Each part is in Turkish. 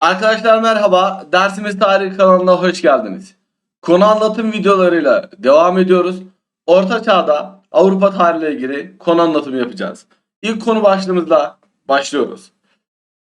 Arkadaşlar merhaba. Dersimiz Tarih kanalına hoş geldiniz. Konu anlatım videolarıyla devam ediyoruz. Orta Çağ'da Avrupa tarihiyle ilgili konu anlatımı yapacağız. İlk konu başlığımızla başlıyoruz.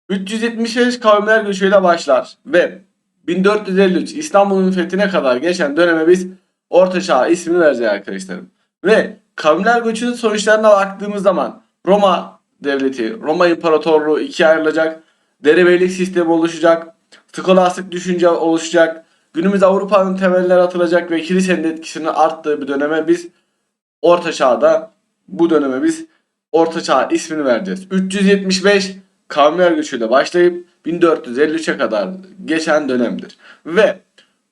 375 kavimler göçüyle başlar ve 1453 İstanbul'un fethine kadar geçen döneme biz Orta Çağ ismini vereceğiz arkadaşlarım. Ve kavimler göçünün sonuçlarına baktığımız zaman Roma devleti, Roma İmparatorluğu ikiye ayrılacak. Derebeylik sistemi oluşacak. Skolastik düşünce oluşacak. Günümüz Avrupa'nın temelleri atılacak ve kilisenin etkisinin arttığı bir döneme biz Orta Çağ'da bu döneme biz Orta Çağ ismini vereceğiz. 375 kavimler göçüyle başlayıp 1453'e kadar geçen dönemdir. Ve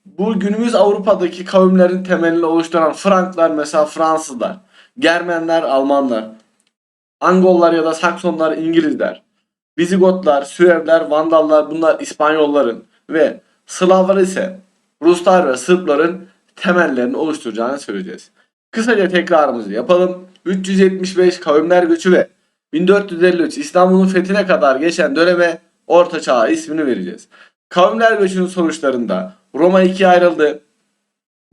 bu günümüz Avrupa'daki kavimlerin temelini oluşturan Franklar mesela Fransızlar, Germenler Almanlar, Angollar ya da Saksonlar İngilizler, Vizigotlar, Süevler, Vandallar bunlar İspanyolların ve Slavlar ise Ruslar ve Sırpların temellerini oluşturacağını söyleyeceğiz. Kısaca tekrarımızı yapalım. 375 kavimler göçü ve 1453 İstanbul'un fethine kadar geçen döneme Orta Çağ ismini vereceğiz. Kavimler göçünün sonuçlarında Roma ikiye ayrıldı.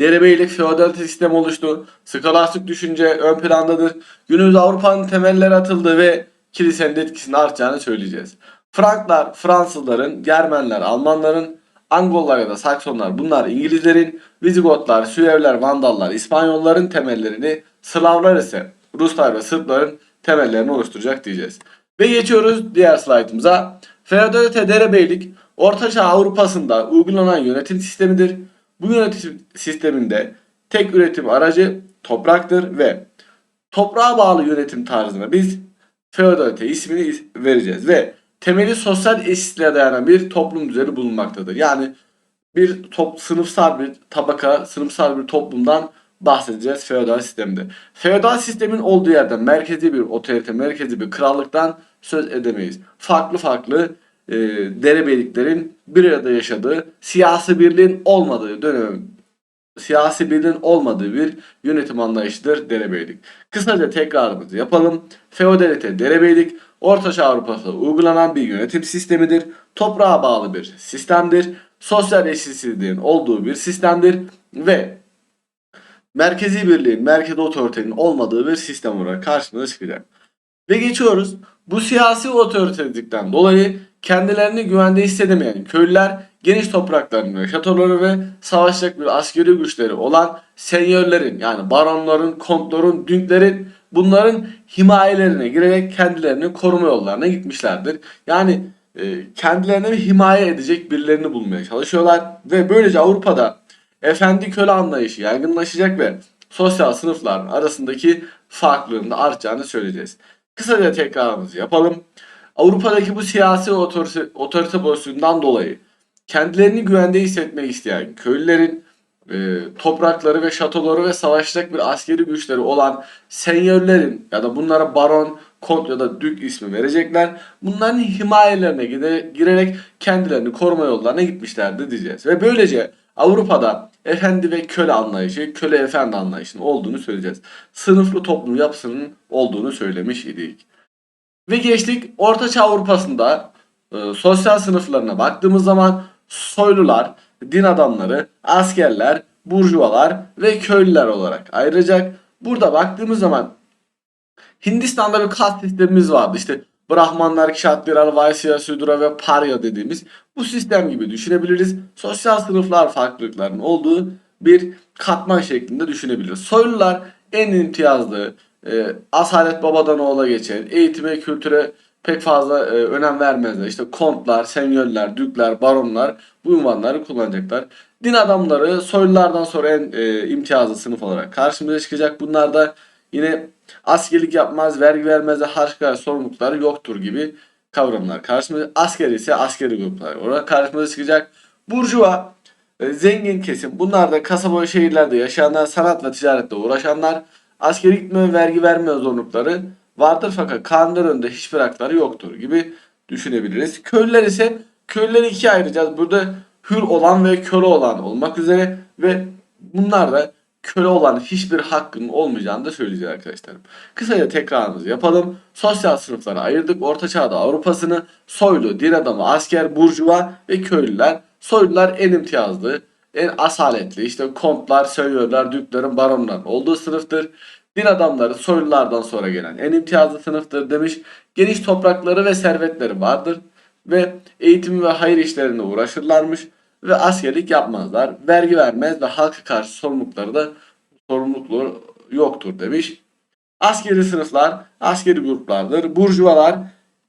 Derebeylik feodalite sistemi oluştu. Skolastik düşünce ön plandadır. Günümüz Avrupa'nın temelleri atıldı ve kilisenin etkisinin artacağını söyleyeceğiz. Franklar, Fransızların, Germenler, Almanların, Angollar ya da Saksonlar bunlar İngilizlerin, Vizigotlar, Süevler, Vandallar, İspanyolların temellerini, Slavlar ise Ruslar ve Sırpların temellerini oluşturacak diyeceğiz. Ve geçiyoruz diğer slaytımıza. Feodalite derebeylik Ortaçağ Avrupa'sında uygulanan yönetim sistemidir. Bu yönetim sisteminde tek üretim aracı topraktır ve toprağa bağlı yönetim tarzına biz feodalite ismini vereceğiz ve temeli sosyal eşitliğe dayanan bir toplum düzeni bulunmaktadır. Yani bir top, sınıfsal bir tabaka, sınıfsal bir toplumdan bahsedeceğiz feodal sistemde. Feodal sistemin olduğu yerden merkezi bir otorite, merkezi bir krallıktan söz edemeyiz. Farklı farklı e, derebeyliklerin bir arada yaşadığı, siyasi birliğin olmadığı dönem, siyasi birliğin olmadığı bir yönetim anlayışıdır derebeylik. Kısaca tekrarımızı yapalım. Feodalite, derebeylik, Ortaçağ Avrupa'da uygulanan bir yönetim sistemidir. Toprağa bağlı bir sistemdir. Sosyal eşitsizliğin olduğu bir sistemdir ve merkezi birliğin, merkezi otoritenin olmadığı bir sistem olarak karşımıza çıkacak. Ve geçiyoruz. Bu siyasi otoritelikten dolayı kendilerini güvende hissedemeyen köylüler geniş toprakların ve şatoları ve savaşacak bir askeri güçleri olan senyörlerin yani baronların, kontların, dünklerin bunların himayelerine girerek kendilerini koruma yollarına gitmişlerdir. Yani e, kendilerine himaye edecek birilerini bulmaya çalışıyorlar ve böylece Avrupa'da efendi köle anlayışı yaygınlaşacak ve sosyal sınıflar arasındaki farklılığın da artacağını söyleyeceğiz. Kısaca tekrarımızı yapalım. Avrupa'daki bu siyasi otorite, otorite pozisyonundan dolayı kendilerini güvende hissetmek isteyen köylülerin e, toprakları ve şatoları ve savaşacak bir askeri güçleri olan senyörlerin ya da bunlara baron, kont ya da dük ismi verecekler. Bunların himayelerine gide, girerek kendilerini koruma yollarına gitmişlerdi diyeceğiz. Ve böylece Avrupa'da efendi ve köle anlayışı, köle efendi anlayışının olduğunu söyleyeceğiz. Sınıflı toplum yapısının olduğunu söylemiş idik. Ve geçtik Ortaçağ Avrupa'sında e, sosyal sınıflarına baktığımız zaman soylular, din adamları, askerler, burjuvalar ve köylüler olarak ayrılacak. Burada baktığımız zaman Hindistan'da bir kast sistemimiz vardı. İşte Brahmanlar, Kshatriyalar, Vaisya, Sudra ve Parya dediğimiz bu sistem gibi düşünebiliriz. Sosyal sınıflar farklılıklarının olduğu bir katman şeklinde düşünebiliriz. Soylular en imtiyazlı, e, asalet babadan oğula geçen, eğitime, kültüre pek fazla e, önem vermezler. İşte kontlar, senyörler, dükler, baronlar bu unvanları kullanacaklar. Din adamları soylulardan sonra en e, imtiyazlı sınıf olarak karşımıza çıkacak. Bunlar da yine askerlik yapmaz, vergi vermez ve harç kadar sorumlulukları yoktur gibi kavramlar karşımıza. Asker ise askeri gruplar olarak karşımıza çıkacak. Burjuva, e, zengin kesim. Bunlar da kasaba şehirlerde yaşayanlar, sanat ve ticaretle uğraşanlar. Askeri gitme ve vergi verme zorunlulukları vardır fakat kanunlar önünde hiçbir hakları yoktur gibi düşünebiliriz. Köylüler ise köylüleri ikiye ayıracağız. Burada hür olan ve köle olan olmak üzere ve bunlar da köle olan hiçbir hakkının olmayacağını da söyleyeceğiz arkadaşlarım. Kısaca tekrarımızı yapalım. Sosyal sınıflara ayırdık. Orta Çağ'da Avrupa'sını soylu, din adamı, asker, burjuva ve köylüler. Soylular en imtiyazlı, en asaletli. İşte kontlar, söylüyorlar, düklerin, baronların olduğu sınıftır. Din adamları soylulardan sonra gelen en imtiyazlı sınıftır demiş. Geniş toprakları ve servetleri vardır ve eğitim ve hayır işlerine uğraşırlarmış ve askerlik yapmazlar. Vergi vermez ve halka karşı sorumlulukları da sorumlulukları yoktur demiş. Askeri sınıflar askeri gruplardır. Burjuvalar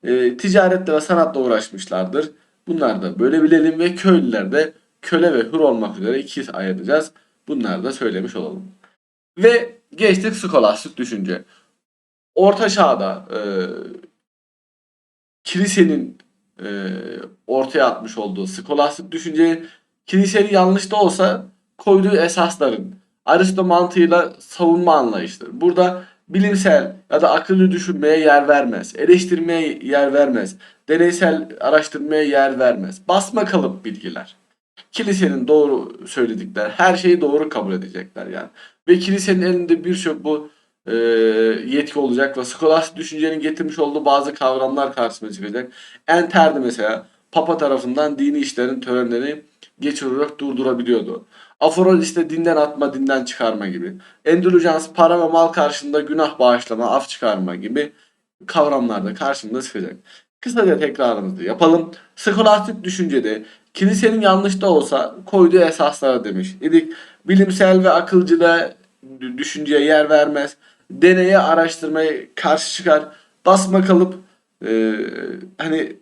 e, ticaretle ve sanatla uğraşmışlardır. Bunları da böyle bilelim ve köylüler de köle ve hür olmak üzere ikiye ayıracağız. Bunları da söylemiş olalım. Ve geçtik skolastik düşünce. Orta çağda e, kilisenin e, ortaya atmış olduğu skolastik düşünce kilisenin yanlış da olsa koyduğu esasların Aristo mantığıyla savunma anlayışıdır. Burada bilimsel ya da akıllı düşünmeye yer vermez. Eleştirmeye yer vermez. Deneysel araştırmaya yer vermez. Basma kalıp bilgiler. Kilisenin doğru söyledikler, her şeyi doğru kabul edecekler yani. Ve kilisenin elinde birçok bu e, yetki olacak ve skolastik düşüncenin getirmiş olduğu bazı kavramlar karşısına çıkacak. Enter'di mesela Papa tarafından dini işlerin törenleri geçirerek durdurabiliyordu. Aforoz işte dinden atma, dinden çıkarma gibi. Endülüjans para ve mal karşında günah bağışlama, af çıkarma gibi kavramlar da karşımıza çıkacak. Kısaca tekrarımızı yapalım. Skolastik düşüncede kilisenin yanlış da olsa koyduğu esaslara demiş idik. Bilimsel ve akılcılığa düşünceye yer vermez. Deneye araştırmaya karşı çıkar. Basma kalıp e, hani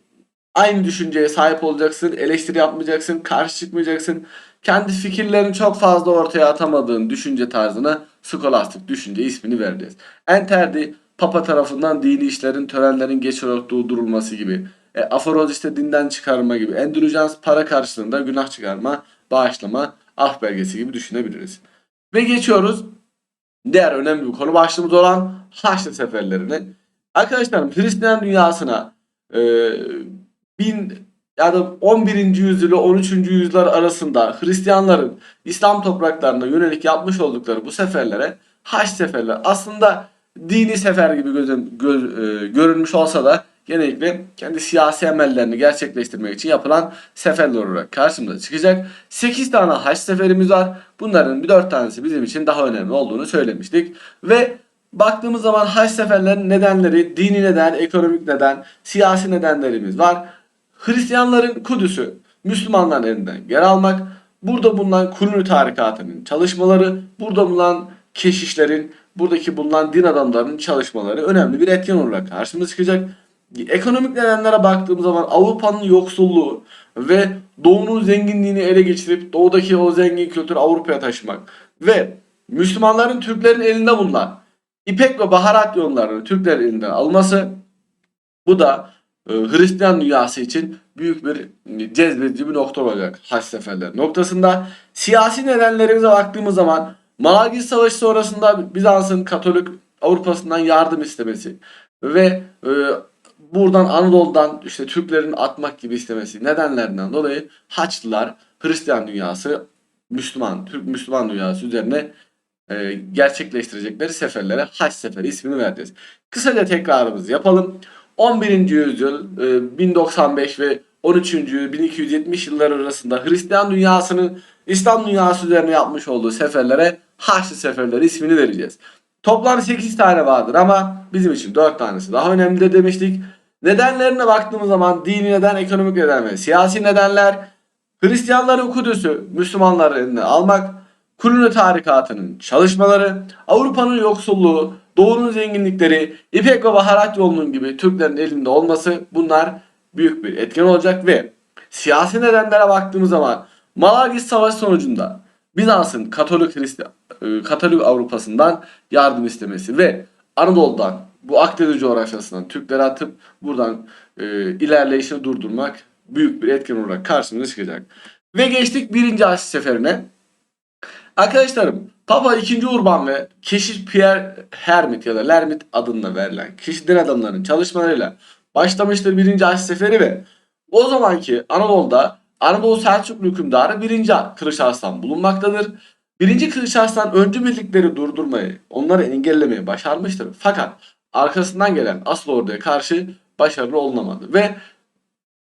aynı düşünceye sahip olacaksın. Eleştiri yapmayacaksın. Karşı çıkmayacaksın. Kendi fikirlerini çok fazla ortaya atamadığın düşünce tarzına skolastik düşünce ismini vereceğiz. Enterdi Papa tarafından dini işlerin, törenlerin geç olarak durdurulması gibi. E, aforoz işte dinden çıkarma gibi. Endülüjans para karşılığında günah çıkarma, bağışlama, af belgesi gibi düşünebiliriz. Ve geçiyoruz diğer önemli bir konu başlığımız olan Haçlı seferlerine. Arkadaşlarım Hristiyan dünyasına e, bin ya da 11. yüzyıl ile 13. yüzyıllar arasında Hristiyanların İslam topraklarına yönelik yapmış oldukları bu seferlere Haç seferler aslında dini sefer gibi gözüm, göz, e, görünmüş olsa da genellikle kendi siyasi emellerini gerçekleştirmek için yapılan seferler olarak karşımıza çıkacak. 8 tane haç seferimiz var. Bunların bir 4 tanesi bizim için daha önemli olduğunu söylemiştik. Ve baktığımız zaman haç seferlerin nedenleri dini neden, ekonomik neden, siyasi nedenlerimiz var. Hristiyanların Kudüs'ü Müslümanların elinden geri almak, burada bulunan Kulünü tarikatının çalışmaları, burada bulunan keşişlerin, buradaki bulunan din adamlarının çalışmaları önemli bir etken olarak karşımıza çıkacak. Ekonomik nedenlere baktığımız zaman Avrupa'nın yoksulluğu ve Doğu'nun zenginliğini ele geçirip Doğu'daki o zengin kültürü Avrupa'ya taşımak ve Müslümanların Türklerin elinde bulunan İpek ve baharat yollarını Türklerin elinden alması bu da e, Hristiyan dünyası için büyük bir e, cezbedici bir nokta olacak haç seferleri noktasında. Siyasi nedenlerimize baktığımız zaman Malagis Savaşı sonrasında Bizans'ın Katolik Avrupa'sından yardım istemesi ve e, buradan Anadolu'dan işte Türklerin atmak gibi istemesi nedenlerinden dolayı Haçlılar Hristiyan dünyası Müslüman, Türk Müslüman dünyası üzerine e, gerçekleştirecekleri seferlere Haç Seferi ismini vereceğiz. Kısaca tekrarımızı yapalım. 11. yüzyıl e, 1095 ve 13. 1270 yıllar arasında Hristiyan dünyasının İslam dünyası üzerine yapmış olduğu seferlere Haçlı seferleri ismini vereceğiz. Toplam 8 tane vardır ama bizim için 4 tanesi daha önemli demiştik. Nedenlerine baktığımız zaman dini neden, ekonomik neden ve siyasi nedenler Hristiyanların Kudüs'ü Müslümanların almak, Kulünü tarikatının çalışmaları, Avrupa'nın yoksulluğu, Doğu'nun zenginlikleri, İpek ve Baharat yolunun gibi Türklerin elinde olması bunlar büyük bir etken olacak ve siyasi nedenlere baktığımız zaman Malagis Savaşı sonucunda Bizans'ın Katolik Hristiyan e, Katolik Avrupa'sından yardım istemesi ve Anadolu'dan bu Akdeniz coğrafyasından Türkleri atıp buradan e, ilerleyişini durdurmak büyük bir etken olarak karşımıza çıkacak. Ve geçtik birinci Haçlı Seferi'ne. Arkadaşlarım Papa 2. Urban ve Keşiş Pierre Hermit ya da Lermit adında verilen kişi din adamlarının çalışmalarıyla başlamıştır birinci Haçlı Seferi ve o zamanki Anadolu'da Anadolu Selçuklu hükümdarı 1. Kılıç Arslan bulunmaktadır. Birinci Kılıç Arslan öncü birlikleri durdurmayı, onları engellemeyi başarmıştır. Fakat arkasından gelen asıl orduya karşı başarılı olunamadı. Ve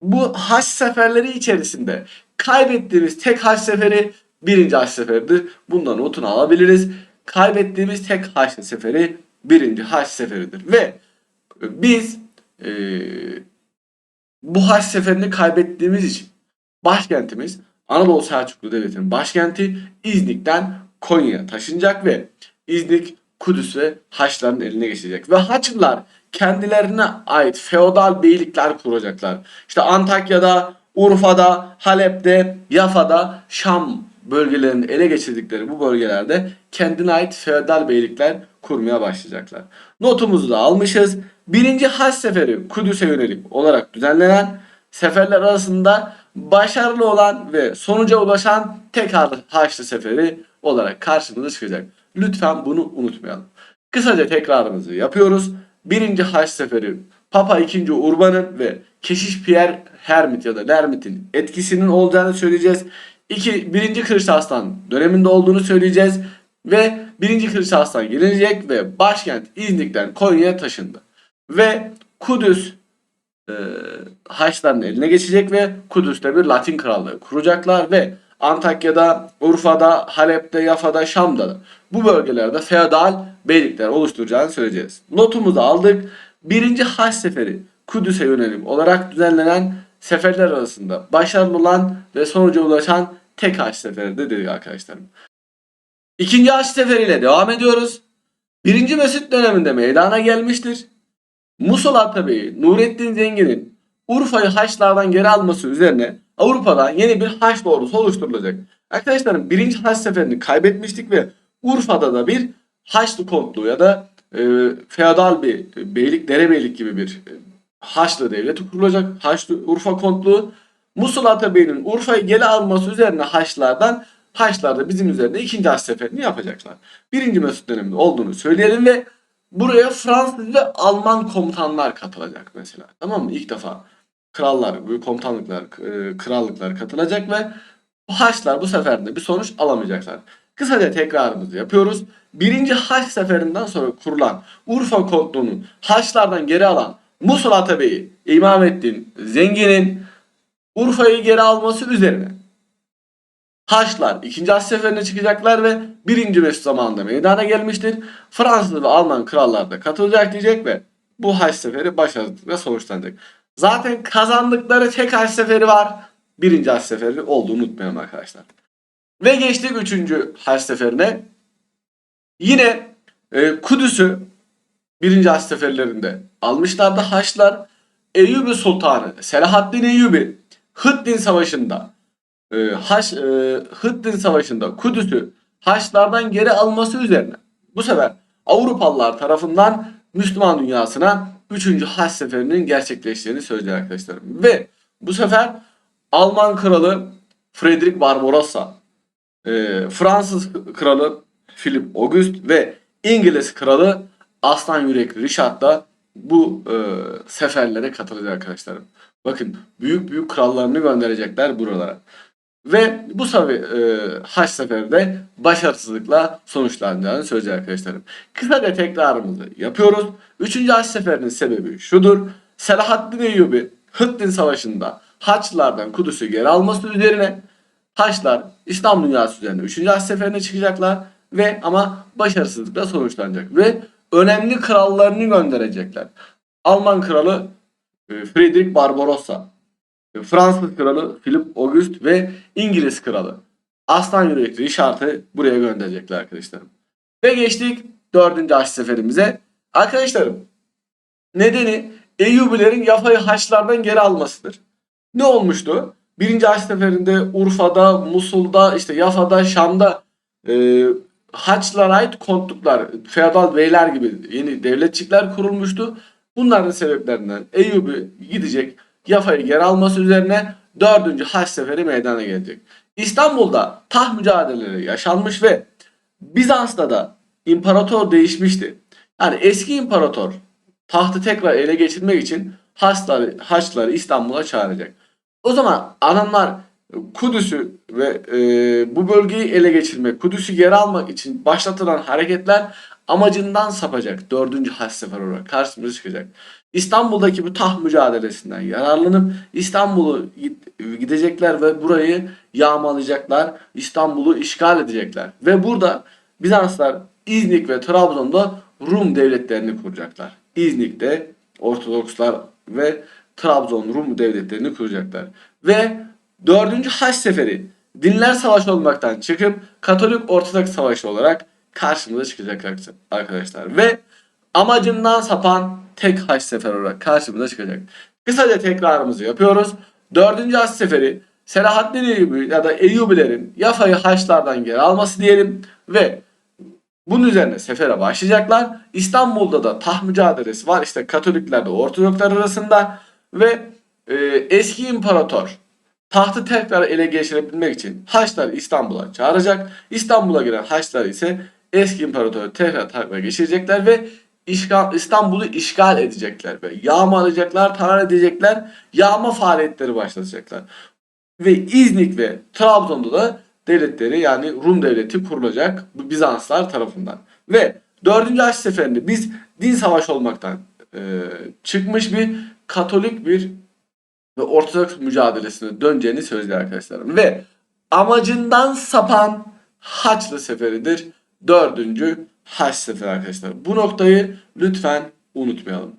bu haç seferleri içerisinde kaybettiğimiz tek haç seferi birinci haç seferidir. Bundan notunu alabiliriz. Kaybettiğimiz tek haç seferi birinci haç seferidir. Ve biz eee, bu haç seferini kaybettiğimiz için başkentimiz Anadolu Selçuklu Devleti'nin başkenti İznik'ten Konya'ya taşınacak ve İznik, Kudüs ve Haçlıların eline geçecek. Ve Haçlılar kendilerine ait feodal beylikler kuracaklar. İşte Antakya'da, Urfa'da, Halep'te, Yafa'da, Şam bölgelerini ele geçirdikleri bu bölgelerde kendine ait feodal beylikler kurmaya başlayacaklar. Notumuzu da almışız. Birinci Haç Seferi Kudüs'e yönelik olarak düzenlenen seferler arasında başarılı olan ve sonuca ulaşan tek Haçlı Seferi olarak karşımıza çıkacak. Lütfen bunu unutmayalım. Kısaca tekrarımızı yapıyoruz. Birinci Haç Seferi Papa II. Urban'ın ve Keşiş Pierre Hermit ya da Lermit'in etkisinin olacağını söyleyeceğiz. İki, birinci Kılıç Arslan döneminde olduğunu söyleyeceğiz. Ve birinci Kılıç Arslan gelecek ve başkent İznik'ten Konya'ya taşındı. Ve Kudüs e, Haçlıların eline geçecek ve Kudüs'te bir Latin krallığı kuracaklar ve Antakya'da, Urfa'da, Halep'te, Yafa'da, Şam'da da bu bölgelerde feodal beylikler oluşturacağını söyleyeceğiz. Notumuzu aldık. Birinci Haç Seferi Kudüs'e yönelim olarak düzenlenen seferler arasında başarılı olan ve sonuca ulaşan tek Haç Seferi'dir dedik arkadaşlarım. İkinci Haç Seferi'yle devam ediyoruz. Birinci Mesut döneminde meydana gelmiştir. Musul Atabey'i Nurettin Zengin'in Urfa'yı Haçlardan geri alması üzerine Avrupa'da yeni bir Haçlı ordusu oluşturulacak. Arkadaşlarım birinci Haç seferini kaybetmiştik ve Urfa'da da bir Haçlı kontluğu ya da e, feodal bir beylik, derebeylik gibi bir e, Haçlı devleti kurulacak. Haçlı Urfa kontluğu. Musul Atabey'in Urfa'yı geri alması üzerine Haçlılardan Haçlılar da bizim üzerinde ikinci Haç seferini yapacaklar. Birinci Mesut döneminde olduğunu söyleyelim ve buraya Fransız ve Alman komutanlar katılacak mesela. Tamam mı? İlk defa krallar, bu komutanlıklar, e, krallıklar katılacak ve bu Haçlar bu sefer de bir sonuç alamayacaklar. Kısaca tekrarımızı yapıyoruz. Birinci Haç seferinden sonra kurulan Urfa kontluğunu Haçlardan geri alan Musul Atabey'i İmamettin Zengin'in Urfa'yı geri alması üzerine Haçlar ikinci Haç seferine çıkacaklar ve birinci Mesut zamanında meydana gelmiştir. Fransız ve Alman krallar da katılacak diyecek ve bu Haç seferi başarıyla sonuçlanacak. Zaten kazandıkları tek Haç seferi var. Birinci Haç seferi olduğunu unutmayalım arkadaşlar. Ve geçtik üçüncü Haç seferine. Yine e, Kudüs'ü birinci Haç seferlerinde almışlardı Haçlar. Eyyubi Sultanı Selahaddin Eyyubi Hıddin Savaşı'nda e, Haç, e, Hıddin Savaşı'nda Kudüs'ü Haçlardan geri alması üzerine bu sefer Avrupalılar tarafından Müslüman dünyasına 3. Haç seferinin gerçekleştiğini söylüyor arkadaşlarım. Ve bu sefer Alman kralı Frederick Barbarossa, e, Fransız kralı Philip August ve İngiliz kralı Aslan Yürek Richard da bu e, seferlere katılacak arkadaşlarım. Bakın büyük büyük krallarını gönderecekler buralara. Ve bu sefer e, haç seferi de başarısızlıkla sonuçlanacağını söyleyecek arkadaşlarım. Kısaca tekrarımızı yapıyoruz. Üçüncü haç seferinin sebebi şudur. Selahaddin Eyyubi Hıddin Savaşı'nda Haçlılardan Kudüs'ü geri alması üzerine Haçlar İslam dünyası üzerine 3. Haç seferine çıkacaklar ve ama başarısızlıkla sonuçlanacak ve önemli krallarını gönderecekler. Alman kralı e, Friedrich Barbarossa, Fransız kralı Philip August ve İngiliz kralı Aslan Yürekli Richard'ı buraya gönderecekler arkadaşlarım. Ve geçtik dördüncü haç seferimize. Arkadaşlarım nedeni Eyyubilerin Yafa'yı Haçlardan geri almasıdır. Ne olmuştu? Birinci Haç seferinde Urfa'da, Musul'da, işte Yafa'da, Şam'da e, Haçlara ait kontluklar, feodal beyler gibi yeni devletçikler kurulmuştu. Bunların sebeplerinden Eyyubi gidecek Yafa'yı geri alması üzerine dördüncü Haç seferi meydana gelecek. İstanbul'da taht mücadeleleri yaşanmış ve Bizans'ta da imparator değişmişti. Yani eski imparator tahtı tekrar ele geçirmek için Haçları, Haçlıları İstanbul'a çağıracak. O zaman adamlar Kudüs'ü ve e, bu bölgeyi ele geçirmek, Kudüs'ü geri almak için başlatılan hareketler amacından sapacak. Dördüncü Haç Seferi olarak karşımıza çıkacak. İstanbul'daki bu taht mücadelesinden yararlanıp İstanbul'u gidecekler ve burayı yağmalayacaklar. İstanbul'u işgal edecekler. Ve burada Bizanslar İznik ve Trabzon'da Rum devletlerini kuracaklar. İznik'te Ortodokslar ve Trabzon Rum devletlerini kuracaklar. Ve 4. Haç Seferi dinler savaşı olmaktan çıkıp Katolik Ortodoks Savaşı olarak karşımıza çıkacak arkadaşlar. Ve amacından sapan tek haç seferi olarak karşımıza çıkacak. Kısaca tekrarımızı yapıyoruz. 4. haç seferi Selahaddin Eyyubi ya da Eyyubilerin Yafa'yı haçlardan geri alması diyelim ve bunun üzerine sefere başlayacaklar. İstanbul'da da taht mücadelesi var. İşte Katoliklerle Ortodokslar arasında ve e, eski imparator tahtı tekrar ele geçirebilmek için Haçlar İstanbul'a çağıracak. İstanbul'a giren Haçlar ise eski imparatoru tekrar takla geçirecekler ve işgal, İstanbul'u işgal edecekler ve yağmalayacaklar, talan edecekler, yağma faaliyetleri başlatacaklar. Ve İznik ve Trabzon'da da devletleri yani Rum devleti kurulacak Bizanslar tarafından. Ve 4. Haç Seferi'nde biz din savaşı olmaktan e, çıkmış bir Katolik bir ve Ortodoks mücadelesine döneceğini söyledi arkadaşlarım. Ve amacından sapan Haçlı Seferidir. Dördüncü Haç Seferi arkadaşlar. Bu noktayı lütfen unutmayalım.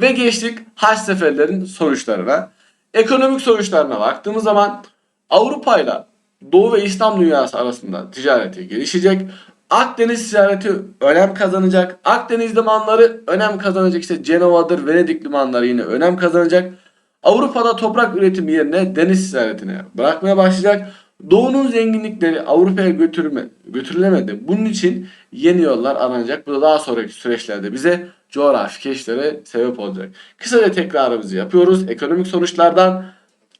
Ve geçtik Haç Seferlerin sonuçlarına. Ekonomik sonuçlarına baktığımız zaman Avrupa ile Doğu ve İslam dünyası arasında ticareti gelişecek. Akdeniz ticareti önem kazanacak. Akdeniz limanları önem kazanacak. İşte Cenova'dır, Venedik limanları yine önem kazanacak. Avrupa'da toprak üretimi yerine deniz ticaretine bırakmaya başlayacak. Doğu'nun zenginlikleri Avrupa'ya götürme, götürülemedi. Bunun için yeni yollar aranacak. Bu da daha sonraki süreçlerde bize coğrafi keşiflere sebep olacak. Kısaca tekrarımızı yapıyoruz. Ekonomik sonuçlardan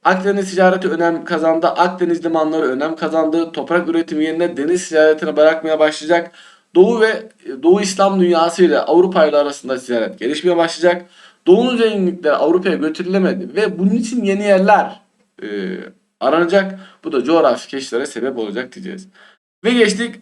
Akdeniz ticareti önem kazandı. Akdeniz limanları önem kazandı. Toprak üretimi yerine deniz ticaretine bırakmaya başlayacak. Doğu ve Doğu İslam dünyası ile Avrupa ile arasında ticaret gelişmeye başlayacak. Doğu'nun zenginlikleri Avrupa'ya götürülemedi ve bunun için yeni yerler e, aranacak. Bu da coğrafi keşiflere sebep olacak diyeceğiz. Ve geçtik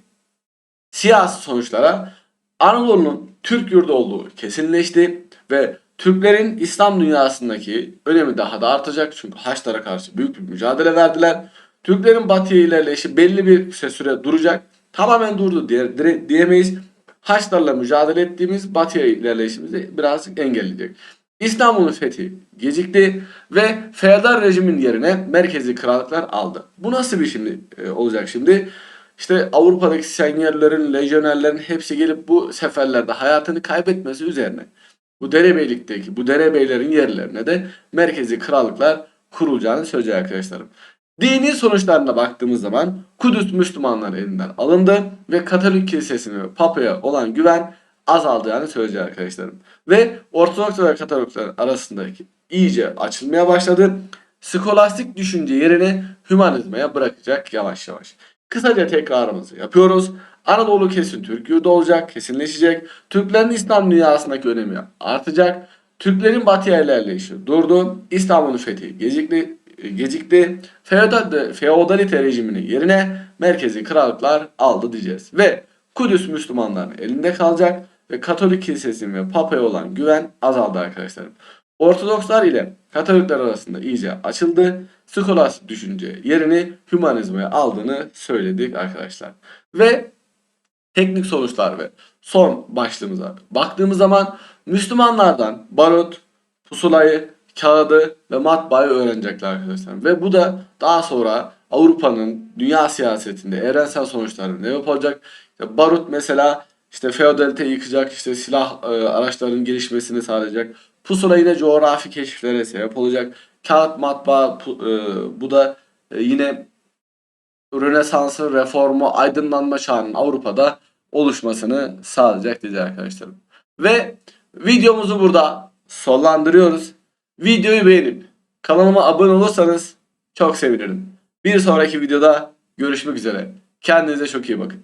siyasi sonuçlara. Anadolu'nun Türk yurdu olduğu kesinleşti ve Türklerin İslam dünyasındaki önemi daha da artacak. Çünkü Haçlara karşı büyük bir mücadele verdiler. Türklerin batıya ilerleyişi belli bir süre duracak. Tamamen durdu diye, diyemeyiz. Haçlarla mücadele ettiğimiz batıya ilerleyişimizi birazcık engelleyecek. İstanbul'un fethi gecikti ve feodal rejimin yerine merkezi krallıklar aldı. Bu nasıl bir şimdi e, olacak şimdi? İşte Avrupa'daki senyerlerin, lejyonerlerin hepsi gelip bu seferlerde hayatını kaybetmesi üzerine bu derebeylikteki bu derebeylerin yerlerine de merkezi krallıklar kurulacağını söyleyecek arkadaşlarım. Dini sonuçlarına baktığımız zaman Kudüs Müslümanların elinden alındı ve Katolik kilisesine Papa'ya olan güven azaldığını söyleyecek arkadaşlarım. Ve Ortodoks ve Katolikler arasındaki iyice açılmaya başladı. Skolastik düşünce yerini hümanizmaya bırakacak yavaş yavaş. Kısaca tekrarımızı yapıyoruz. Anadolu kesin Türk yurdu olacak, kesinleşecek. Türklerin İslam dünyasındaki önemi artacak. Türklerin batıya ilerleyişi durdu. İstanbul'un fethi gecikti. Gecikti. Feodal, feodalite rejiminin yerine merkezi krallıklar aldı diyeceğiz. Ve Kudüs Müslümanların elinde kalacak ve Katolik kilisesinin ve Papa'ya olan güven azaldı arkadaşlarım. Ortodokslar ile Katolikler arasında iyice açıldı. Skolastik düşünce yerini hümanizmaya aldığını söyledik arkadaşlar. Ve teknik sonuçlar ve son başlığımıza baktığımız zaman Müslümanlardan barut, pusulayı, kağıdı ve matbaayı öğrenecekler arkadaşlar. Ve bu da daha sonra Avrupa'nın dünya siyasetinde evrensel sonuçlarına ne yapacak? İşte barut mesela işte feodalite yıkacak, işte silah e, araçlarının gelişmesini sağlayacak. Pusula yine coğrafi keşiflere sebep olacak. Kağıt matbaa pu- e, bu da e, yine Rönesans'ın reformu, aydınlanma çağının Avrupa'da oluşmasını sağlayacak diyeceğiz arkadaşlarım. Ve videomuzu burada sonlandırıyoruz. Videoyu beğenip kanalıma abone olursanız çok sevinirim. Bir sonraki videoda görüşmek üzere. Kendinize çok iyi bakın.